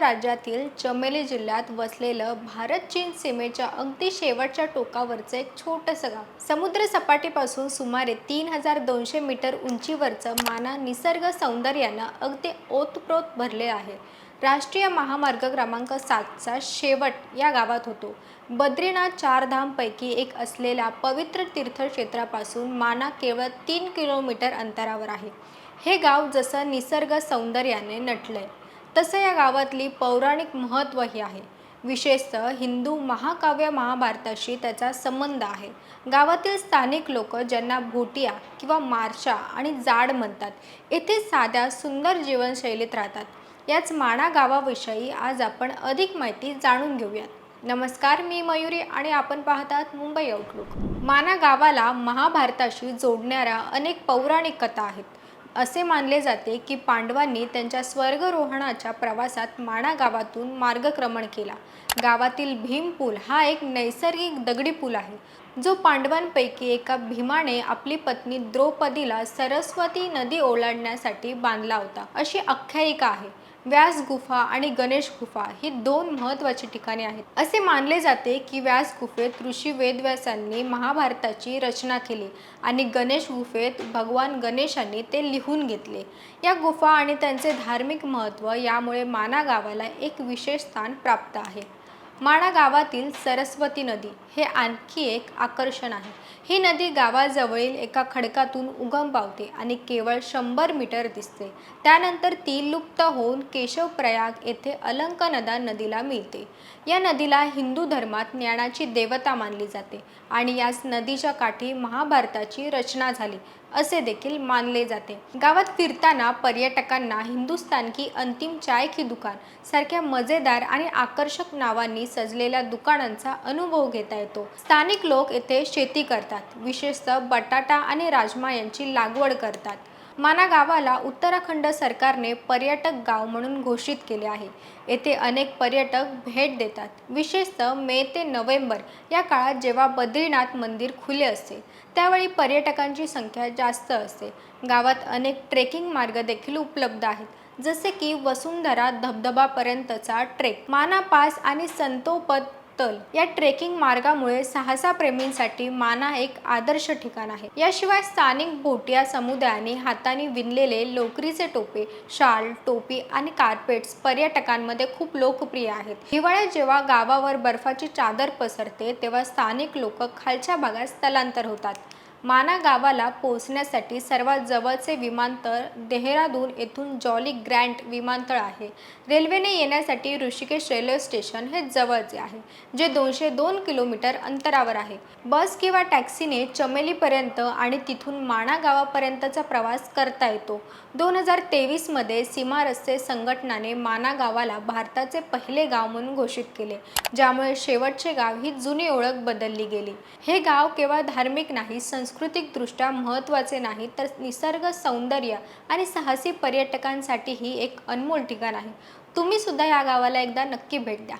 राज्यातील चमेली जिल्ह्यात वसलेलं भारत चीन सीमेच्या अगदी शेवटच्या टोकावरचं एक छोटंसं गाव. समुद्र सपाटीपासून सुमारे तीन हजार दोनशे मीटर उंचीवरचं माना निसर्ग सौंदर्यानं अगदी ओतप्रोत भरले आहे. राष्ट्रीय महामार्ग क्रमांक सातचा शेवट या गावात होतो. बद्रीनाथ चारधामपैकी एक असलेल्या पवित्र तीर्थक्षेत्रापासून माना केवळ तीन किलोमीटर अंतरावर आहे. हे गाव जसं निसर्ग सौंदर्याने नटलंय. तसं या गावातली पौराणिक महत्त्वही आहे. विशेषतः हिंदू महाकाव्य महाभारताशी त्याचा संबंध आहे. गावातील स्थानिक लोक ज्यांना भोटिया किंवा मारशा आणि जाड म्हणतात येथे साध्या सुंदर जीवनशैलीत राहतात. याच माणा गावाविषयी आज आपण अधिक माहिती जाणून घेऊयात. नमस्कार मी मयुरी आणि आपण पाहतात मुंबई आउटलुक माना गावाला महाभारताशी जोडणाऱ्या अनेक पौराणिक कथा आहेत. असे मानले जाते की पांडवांनी त्यांच्या स्वर्गरोहणाच्या प्रवासात माणा गावातून मार्गक्रमण केला. गावातील भीम पूल हा एक नैसर्गिक दगडी पूल आहे. जो पांडवांपैकी एका भीमाने आपली पत्नी द्रौपदीला सरस्वती नदी ओलांडण्यासाठी बांधला होता. अशी आख्यायिका आहे. व्यास गुफा आणि गणेश गुफा ही दोन महत्त्वाची ठिकाणे आहेत. असे मानले जाते की व्यास गुफेत ऋषी वेदव्यासांनी महाभारताची रचना केली आणि गणेश गुफेत भगवान गणेशांनी ते लिहून घेतले. या गुफा आणि त्यांचे धार्मिक महत्त्व यामुळे माना गावाला एक विशेष स्थान प्राप्त आहे. माणा गावातील सरस्वती नदी हे आणखी एक आकर्षण आहे. ही नदी गावाजवळील एका खडकातून उगम पावते आणि केवळ शंभर मीटर दिसते. त्यानंतर ती लुप्त होऊन केशवप्रयाग येथे अलंकनदा नदीला मिळते. या नदीला हिंदू धर्मात ज्ञानाची देवता मानली जाते आणि याच नदीच्या काठी महाभारताची रचना झाली असे देखील मानले जाते. गावात फिरताना पर्यटकांना हिंदुस्थान की अंतिम चाय की दुकान सारख्या मजेदार आणि आकर्षक नावांनी सजलेल्या दुकानांचा अनुभव घेता येतो. स्थानिक लोक येथे शेती करतात. विशेषतः बटाटा आणि राजमा यांची लागवड करतात. माना गावाला उत्तराखंड सरकारने पर्यटक गाव म्हणून घोषित केले आहे. येथे अनेक पर्यटक भेट देतात. विशेषतः मे ते नोव्हेंबर या काळात जेव्हा बद्रीनाथ मंदिर खुले असते त्यावेळी पर्यटकांची संख्या जास्त असते. गावात अनेक ट्रेकिंग मार्ग देखील उपलब्ध आहेत. जसे की वसुंधरा धबधबापर्यंतचा ट्रेक माना पास आणि संतोपद तल या ट्रेकिंग मार्गामुळे साहसाप्रेमींसाठी माना एक आदर्श ठिकाण आहे. याशिवाय स्थानिक बोटिया समुदायाने हाताने विणलेले लोकरीचे टोपे शाल टोपी आणि कार्पेट्स पर्यटकांमध्ये खूप लोकप्रिय आहेत. हिवाळ्यात जेव्हा गावावर बर्फाची चादर पसरते तेव्हा स्थानिक लोक खालच्या भागात स्थलांतर होतात. माना गावाला पोहोचण्यासाठी सर्वात जवळचे विमानतळ देहरादून येथून जॉली ग्रँट विमानतळ आहे. रेल्वेने येण्यासाठी ऋषिकेश रेल्वे स्टेशन हे जवळचे आहे जे दोनशे दोन किलोमीटर अंतरावर आहे. बस किंवा टॅक्सीने चमेलीपर्यंत आणि तिथून माणा गावापर्यंतचा प्रवास करता येतो. दोन हजार तेवीसमध्ये सीमा रस्ते संघटनाने माना गावाला भारताचे पहिले गाव म्हणून घोषित केले ज्यामुळे शेवटचे गाव ही जुनी ओळख बदलली गेली. हे गाव केवळ धार्मिक नाही सांस्कृतिकदृष्ट्या महत्त्वाचे नाही तर निसर्ग सौंदर्य आणि साहसी पर्यटकांसाठीही एक अनमोल ठिकाण आहे. तुम्ही सुद्धा या गावाला एकदा नक्की भेट द्या.